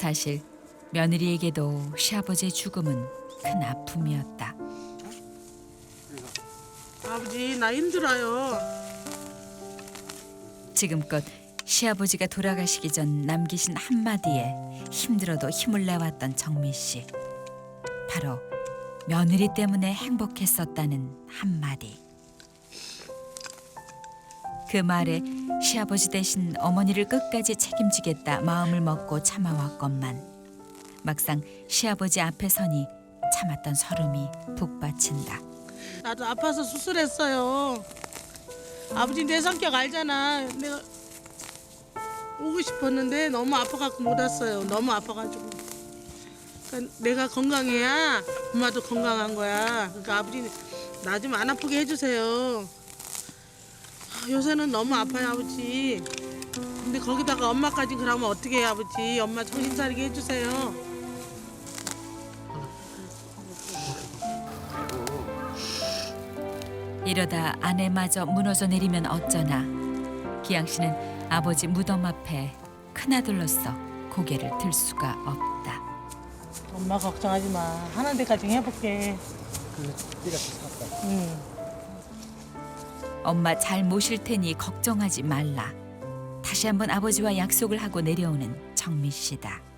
사실 며느리에게도 시아버지의 죽음은 큰 아픔이었다. 아버지 나 힘들어요. 지금껏 시아버지가 돌아가시기 전 남기신 한마디에 힘들어도 힘을 내왔던 정미 씨. 바로 며느리 때문에 행복했었다는 한마디. 그 말에 시아버지 대신 어머니를 끝까지 책임지겠다 마음을 먹고 참아왔건만 막상 시아버지 앞에 서니 참았던 설움이 북받친다. 나도 아파서 수술했어요. 아버지 내 성격 알잖아. 내가 오고 싶었는데 너무 아파갖고 못 왔어요. 너무 아파가지고. 그러니까 내가 건강해야 엄마도 건강한 거야. 그러니까 아버지 나 좀 안 아프게 해주세요. 아, 요새는 너무 아파요 아버지. 근데 거기다가 엄마까지 그러면 어떻게 해 아버지. 엄마 정신 차리게 해주세요. 이러다 아내마저 무너져 내리면 어쩌나. 기양 씨는 아버지 무덤 앞에 큰아들로서 고개를 들 수가 없다. 엄마 걱정하지 마. 하는 데까지 해볼게. 응. 엄마 잘 모실 테니 걱정하지 말라. 다시 한번 아버지와 약속을 하고 내려오는 정미 씨다.